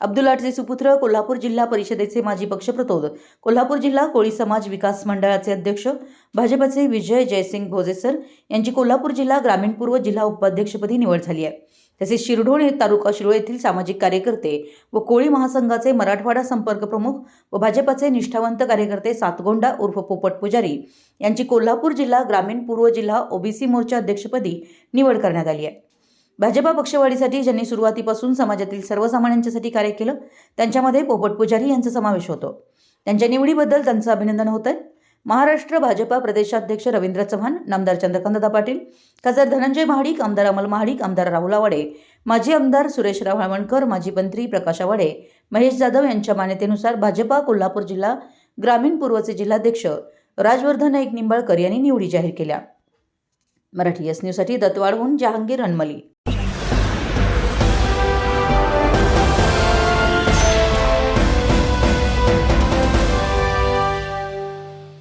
अब्दुलाटचे सुपुत्र कोल्हापूर जिल्हा परिषदेचे माजी पक्षप्रतोद. कोल्हापूर जिल्हा कोळी समाज विकास मंडळाचे अध्यक्ष. भाजपचे विजय जयसिंग भोजेसर यांची कोल्हापूर जिल्हा ग्रामीण पूर्व जिल्हा उपाध्यक्षपदी निवड झाली आहे. तसेच शिरढोण हे तालुका शिरोळ येथील सामाजिक कार्यकर्ते व कोळी महासंघाचे मराठवाडा संपर्क प्रमुख व भाजपचे निष्ठावंत कार्यकर्ते सातगोंडा उर्फ पोपट पुजारी यांची कोल्हापूर जिल्हा ग्रामीण पूर्व जिल्हा ओबीसी मोर्चा अध्यक्षपदी निवड करण्यात आली आहे. भाजपा पक्षवाढीसाठी ज्यांनी सुरुवातीपासून समाजातील सर्वसामान्यांच्यासाठी कार्य केलं त्यांच्यामध्ये पोपट पुजारी यांचा समावेश होतो. त्यांच्या निवडीबद्दल त्यांचं अभिनंदन होतं आहे महाराष्ट्र भाजपा प्रदेशाध्यक्ष रवींद्र चव्हाण नामदार चंद्रकांतदा पाटील खासदार धनंजय महाडिक आमदार अमल महाडिक आमदार राहुल आवाडे माजी आमदार सुरेश रावळवणकर माजी मंत्री प्रकाश आवाडे महेश जाधव यांच्या मान्यतेनुसार भाजपा कोल्हापूर जिल्हा ग्रामीण पूर्वचे जिल्हाध्यक्ष राजवर्धन नाईक निंबाळकर यांनी निवडी जाहीर केल्या. मराठी एस न्यूजसाठी दत्तवाडहून जहांगीर अनमली.